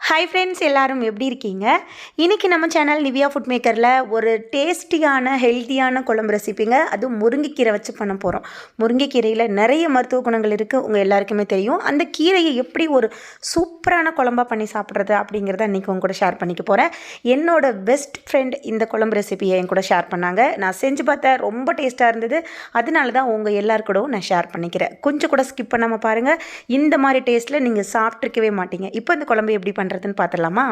Hi friends எல்லோரும் எப்படி இருக்கீங்க? இன்றைக்கி நம்ம சேனல் நிவியா ஃபுட் மேக்கரில் ஒரு டேஸ்டியான ஹெல்த்தியான குழம்பு ரெசிப்பிங்க அதுவும் முருங்கைக்கீரை வச்சு பண்ண போகிறோம் முருங்கைக்கீரையில் நிறைய மருத்துவ குணங்கள் இருக்குது உங்கள் எல்லாருக்குமே தெரியும். அந்த கீரையை எப்படி ஒரு சூப்பரான குழம்பா பண்ணி சாப்பிட்றது அப்படிங்கிறத இன்றைக்கி உங்க கூட ஷேர் பண்ணிக்க போகிறேன் என்னோட பெஸ்ட் ஃப்ரெண்ட் இந்த குழம்பு ரெசிபியை என் கூட ஷேர் பண்ணாங்க. நான் செஞ்சு பார்த்தேன் ரொம்ப டேஸ்ட்டாக இருந்தது. அதனால தான் உங்கள் எல்லாருக்கூடவும் நான் ஷேர் பண்ணிக்கிறேன். கொஞ்சம் கூட ஸ்கிப் பண்ணாமல் பாருங்கள் இந்த மாதிரி டேஸ்ட்டில் நீங்கள் சாப்பிட்ருக்கவே மாட்டீங்க. இப்போ இந்த குழம்பு எப்படி பண்ணுறதுன்னு பார்த்துடலாமா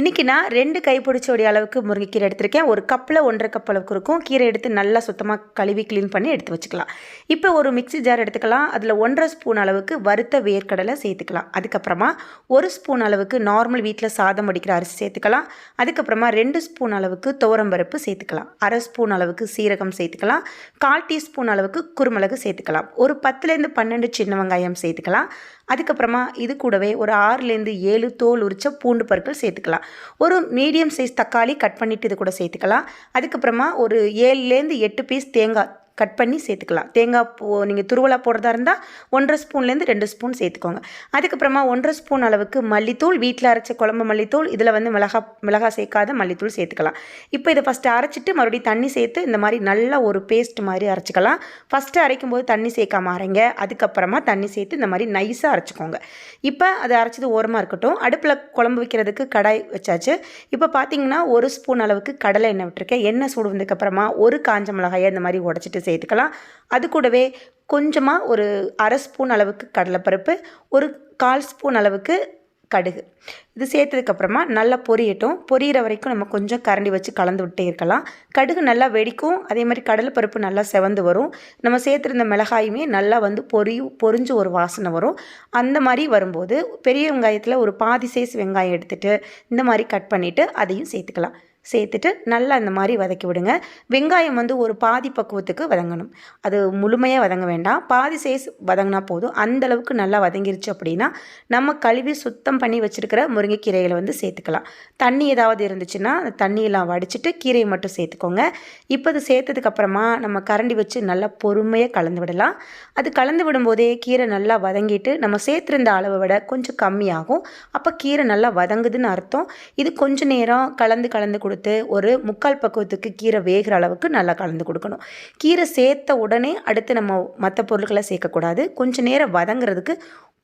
இன்றைக்கி நான் ரெண்டு கைப்பிடிச்சோடைய அளவுக்கு முருங்கைக்கீரை எடுத்திருக்கேன். ஒரு கப்பில் ஒன்றரை கப் அளவுக்கு இருக்கும். கீரை எடுத்து நல்லா சுத்தமாக கழுவி க்ளீன் பண்ணி எடுத்து வச்சுக்கலாம். இப்போ ஒரு மிக்ஸி ஜார் எடுத்துக்கலாம். அதில் ஒன்றரை ஸ்பூன் அளவுக்கு வறுத்த வேர்க்கடலை சேர்த்துக்கலாம். அதுக்கப்புறமா ஒரு ஸ்பூன் அளவுக்கு நார்மல் வீட்டில் சாதம் வடிக்கிற அரிசி சேர்த்துக்கலாம். அதுக்கப்புறமா ரெண்டு ஸ்பூன் அளவுக்கு துவரம்பருப்பு சேர்த்துக்கலாம். அரை ஸ்பூன் அளவுக்கு சீரகம் சேர்த்துக்கலாம். கால் டீஸ்பூன் அளவுக்கு குருமிளகு சேர்த்துக்கலாம். ஒரு பத்துலேருந்து பன்னெண்டு சின்ன வெங்காயம் சேர்த்துக்கலாம். அதுக்கப்புறமா இது கூடவே ஒரு ஆறுலேருந்து ஏழு தோல் உரிச்ச பூண்டு பற்கள் சேர்த்துக்கலாம். ஒரு மீடியம் சைஸ் தக்காளி கட் பண்ணிவிட்டு இது கூட சேர்த்துக்கலாம். அதுக்கப்புறமா ஒரு ஏழுலேருந்து எட்டு பீஸ் தேங்காய் கட் பண்ணி சேர்த்துக்கலாம். தேங்காய் பூ நீங்கள் துருவலா போடுறதா இருந்தால் ஒன்றரை ஸ்பூன்லேருந்து ரெண்டு ஸ்பூன் சேர்த்துக்கோங்க. அதுக்கப்புறமா ஒன்றரை ஸ்பூன் அளவுக்கு மல்லித்தூள் வீட்டில் அரைச்ச குழம்பு மல்லித்தூள் இதில் வந்து மிளகா மிளகா சேர்க்காத மல்லித்தூள் சேர்த்துக்கலாம். இப்போ இதை ஃபஸ்ட்டு அரைச்சிட்டு மறுபடியும் தண்ணி சேர்த்து இந்த மாதிரி நல்லா ஒரு பேஸ்ட் மாதிரி அரைச்சிக்கலாம். ஃபஸ்ட்டு அரைக்கும் போது தண்ணி சேர்க்காம அரைங்க. அதுக்கப்புறமா தண்ணி சேர்த்து இந்த மாதிரி நைஸாக அரைச்சிக்கோங்க. இப்போ அதை அரைச்சது ஓரமாக இருக்கட்டும். அடுப்பில் குழம்பு வைக்கிறதுக்கு கடாய் வச்சாச்சு. இப்போ பார்த்தீங்கன்னா ஒரு ஸ்பூன் அளவுக்கு கடலை எண்ணெய் விட்டுருக்கேன். எண்ணெய் சூடு வந்ததுக்கப்புறமா ஒரு காஞ்ச மிளகாயை இந்த மாதிரி உடச்சிட்டு சேர்த்துக்கலாம். அது கூடவே கொஞ்சமாக ஒரு அரை ஸ்பூன் அளவுக்கு கடலைப்பருப்பு ஒரு கால் ஸ்பூன் அளவுக்கு கடுகு. இது சேர்த்ததுக்கப்புறமா நல்லா பொரியட்டும். பொரியிற வரைக்கும் நம்ம கொஞ்சம் கரண்டி வச்சு கலந்து விட்டே இருக்கலாம். கடுகு நல்லா வெடிக்கும். அதே மாதிரி கடலைப்பருப்பு நல்லா செவந்து வரும். நம்ம சேர்த்துருந்த மிளகாயுமே நல்லா வந்து பொரி பொரிஞ்சு ஒரு வாசனை வரும். அந்த மாதிரி வரும்போது பெரிய வெங்காயத்தில் ஒரு பாதி சைஸ் வெங்காயம் எடுத்துகிட்டு இந்த மாதிரி கட் பண்ணிவிட்டு அதையும் சேர்த்துக்கலாம். சேர்த்துட்டு நல்லா இந்த மாதிரி வதக்கி விடுங்க. வெங்காயம் வந்து ஒரு பாதி பக்குவத்துக்கு வதங்கணும். அது முழுமையாக வதங்க வேண்டாம். பாதி சைஸ் வதங்கினா போதும். அந்த அளவுக்கு நல்லா வதங்கிருச்சு அப்படின்னா நம்ம கழுவி சுத்தம் பண்ணி வச்சுருக்கிற முருங்கைக்கீரைகளை வந்து சேர்த்துக்கலாம். தண்ணி ஏதாவது இருந்துச்சுன்னா அந்த தண்ணியெல்லாம் வடிச்சிட்டு கீரையை மட்டும் சேர்த்துக்கோங்க. இப்போ அது சேர்த்ததுக்கப்புறமா நம்ம கரண்டி வச்சு நல்லா பொறுமையாக கலந்து விடலாம். அது கலந்து விடும்போதே கீரை நல்லா வதங்கிட்டு நம்ம சேர்த்துருந்த அளவை விட கொஞ்சம் கம்மியாகும். அப்போ கீரை நல்லா வதங்குதுன்னு அர்த்தம். இது கொஞ்சம் நேரம் கலந்து கலந்து கொடுத்து ஒரு முக்கால் பக்குவத்துக்கு கீரை வேகிற அளவுக்கு நல்லா கலந்து கொடுக்கணும். கீரை சேர்த்த உடனே அடுத்து நம்ம மற்ற பொருட்களை சேர்க்கக்கூடாது. கொஞ்சம் நேரம் வதங்குறதுக்கு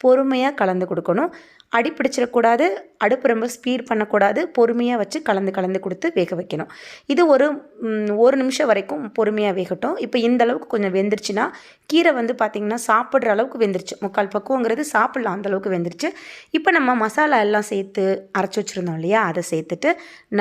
பொறுமையாக கலந்து கொடுக்கணும். அடி பிடிச்சிடக்கூடாது அடுப்பு ரொம்ப ஸ்பீட் பண்ணக்கூடாது பொறுமையாக வச்சு கலந்து கலந்து கொடுத்து வேக வைக்கணும். இது ஒரு ஒரு நிமிஷம் வரைக்கும் பொறுமையாக வேகட்டும். இப்போ இந்த அளவுக்கு கொஞ்சம் வெந்துருச்சுன்னா கீரை வந்து பார்த்திங்கன்னா சாப்பிட்ற அளவுக்கு வெந்துருச்சு. முக்கால் பக்குவங்கிறது சாப்பிட்லாம் அந்த அளவுக்கு வெந்துருச்சு. இப்போ நம்ம மசாலா எல்லாம் சேர்த்து அரைச்சி வச்சுருந்தோம் இல்லையா? அதை சேர்த்துட்டு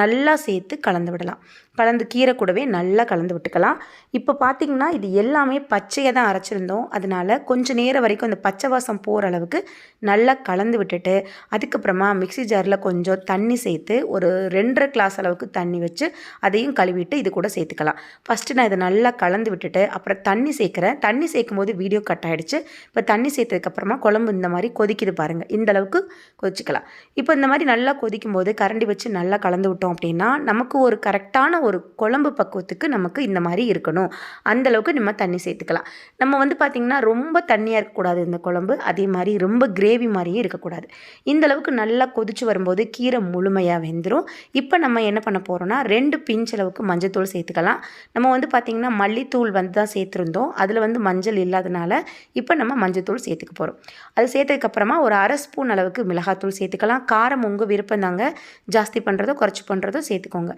நல்லா சேர்த்து கலந்து விடலாம். கலந்து கீரை கூடவே நல்லா கலந்து விட்டுக்கலாம். இப்போ பார்த்திங்கன்னா இது எல்லாமே பச்சையாக தான் அரைச்சிருந்தோம். அதனால கொஞ்சம் நேரம் வரைக்கும் அந்த பச்சை வாசம் போகிற அளவுக்கு நல்லா கலந்து விட்டுட்டு அதுக்கப்புறமா மிக்ஸி ஜாரில் கொஞ்சம் தண்ணி சேர்த்து ஒரு ரெண்டரை கிளாஸ் அளவுக்கு தண்ணி வச்சு அதையும் கழுவிட்டு இது கூட சேர்த்துக்கலாம். ஃபஸ்ட்டு நான் இதை நல்லா கலந்து விட்டுட்டு அப்புறம் தண்ணி சேர்க்குறேன். தண்ணி சேர்க்கும் போது வீடியோ கட் ஆகிடுச்சு இப்போ தண்ணி சேர்த்ததுக்கப்புறமா குழம்பு இந்த மாதிரி கொதிக்குது பாருங்கள் இந்த அளவுக்கு கொதிச்சுக்கலாம். இப்போ இந்த மாதிரி நல்லா கொதிக்கும் போது கரண்டி வச்சு நல்லா கலந்து விட்டோம் அப்படின்னா நமக்கு ஒரு கரெக்டான ஒரு குழம்பு பக்குவத்துக்கு நமக்கு இந்த மாதிரி இருக்கணும். அந்தளவுக்கு நம்ம தண்ணி சேர்த்துக்கலாம். நம்ம வந்து பார்த்திங்கன்னா ரொம்ப தண்ணியாக இருக்கக்கூடாது இந்த குழம்பு. அதே மாதிரி ரொம்ப கிரேவி மாதிரியும் இருக்கக்கூடாது. இந்த அளவுக்கு நல்லா கொதிச்சு வரும்போது கீரை முழுமையாக வெந்துடும் இப்போ நம்ம என்ன பண்ண போகிறோம்னா ரெண்டு பிஞ்ச் அளவுக்கு மஞ்சத்தூள் சேர்த்துக்கலாம். நம்ம வந்து பார்த்திங்கன்னா மல்லித்தூள் வந்து தான் சேர்த்துருந்தோம். அதில் வந்து மஞ்சள் இல்லாதனால இப்போ நம்ம மஞ்சத்தூள் சேர்த்துக்க போகிறோம் அது சேர்த்ததுக்கப்புறமா ஒரு அரை ஸ்பூன் அளவுக்கு மிளகாத்தூள் சேர்த்துக்கலாம். காரம் உங்கள் விருப்பம் தாங்க ஜாஸ்தி பண்ணுறதோ குறைச்சி பண்ணுறதோ சேர்த்துக்கோங்க.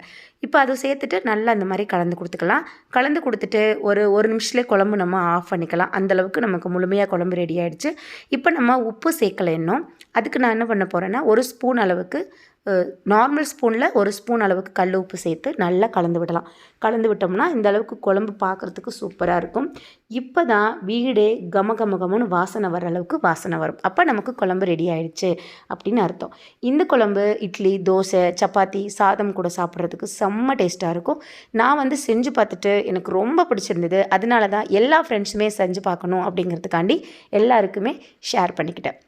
இப்போ அது சேர்த்து சேர்த்துட்டு நல்லா அந்த மாதிரி கலந்து கொடுத்துக்கலாம். கலந்து கொடுத்துட்டு ஒரு ஒரு நிமிஷத்துலேயே குழம்பு நம்ம ஆஃப் பண்ணிக்கலாம். அந்தளவுக்கு நமக்கு முழுமையாக குழம்பு ரெடி ஆகிடுச்சு இப்போ நம்ம உப்பு சேர்க்கலை இன்னும். அதுக்கு நான் என்ன பண்ண போகிறேன்னா ஒரு ஸ்பூன் அளவுக்கு நார்மல் ஸ்பூனில் ஒரு ஸ்பூன் அளவுக்கு கல் உப்பு சேர்த்து நல்லா கலந்து விடலாம். கலந்து விட்டோம்னா இந்த அளவுக்கு குழம்பு பார்க்குறதுக்கு சூப்பராக இருக்கும். இப்போ தான் வீடே கம கம கமன்னு வாசனை வர அளவுக்கு வாசனை வரும். அப்போ நமக்கு குழம்பு ரெடி ஆயிடுச்சு அப்படின்னு அர்த்தம். இந்த குழம்பு இட்லி தோசை சப்பாத்தி சாதம் கூட சாப்பிட்றதுக்கு செம்ம டேஸ்ட்டாக இருக்கும். நான் வந்து செஞ்சு பார்த்துட்டு எனக்கு ரொம்ப பிடிச்சிருந்தது. அதனால தான் எல்லா ஃப்ரெண்ட்ஸுமே செஞ்சு பார்க்கணும் அப்படிங்கிறதுக்காண்டி எல்லாருக்குமே ஷேர் பண்ணிக்கிட்டேன்.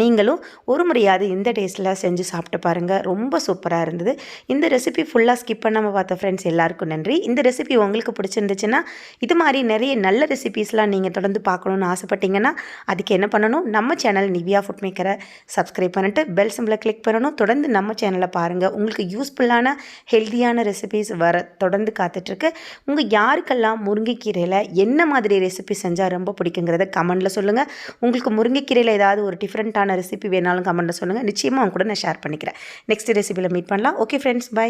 நீங்களும் ஒரு முறையாவது இந்த டேஸ்ட்டில் செஞ்சு சாப்பிட்டு பாருங்கள் ரொம்ப சூப்பராக இருந்தது. இந்த ரெசிபி ஃபுல்லாக ஸ்கிப் பண்ணாமல் பார்த்த ஃப்ரெண்ட்ஸ் எல்லாருக்கும் நன்றி. இந்த ரெசிபி உங்களுக்கு பிடிச்சிருந்துச்சுன்னா இது மாதிரி நிறைய நல்ல ரெசிபீஸ்லாம் நீங்கள் தொடர்ந்து பார்க்கணுன்னு ஆசைப்பட்டீங்கன்னா அதுக்கு என்ன பண்ணணும்? நம்ம சேனல் நிவியா ஃபுட் மேக்கரை சப்ஸ்கிரைப் பண்ணிட்டு பெல் சிம்பிளை கிளிக் பண்ணணும். தொடர்ந்து நம்ம சேனலை பாருங்கள் உங்களுக்கு யூஸ்ஃபுல்லான ஹெல்த்தியான ரெசிபீஸ் வர தொடர்ந்து காத்துட்ருக்கு. உங்கள் யாருக்கெல்லாம் முருங்கைக்கீரையில் என்ன மாதிரி ரெசிபி செஞ்சால் ரொம்ப பிடிக்குங்கிறத கமெண்டில் சொல்லுங்கள் உங்களுக்கு முருங்கைக்கீரையில் ஏதாவது ஒரு டிஃப்ரெண்ட் டிஃப்ரெண்ட்டான ரெசிபி வேணாலும் கமெண்ட்டில் சொல்லுங்கள் நிச்சயமாக அவங்க கூட நான் ஷேர் பண்ணிக்கிறேன். நெக்ஸ்ட் ரெசிபியில் மீட் பண்ணலாம். Okay friends bye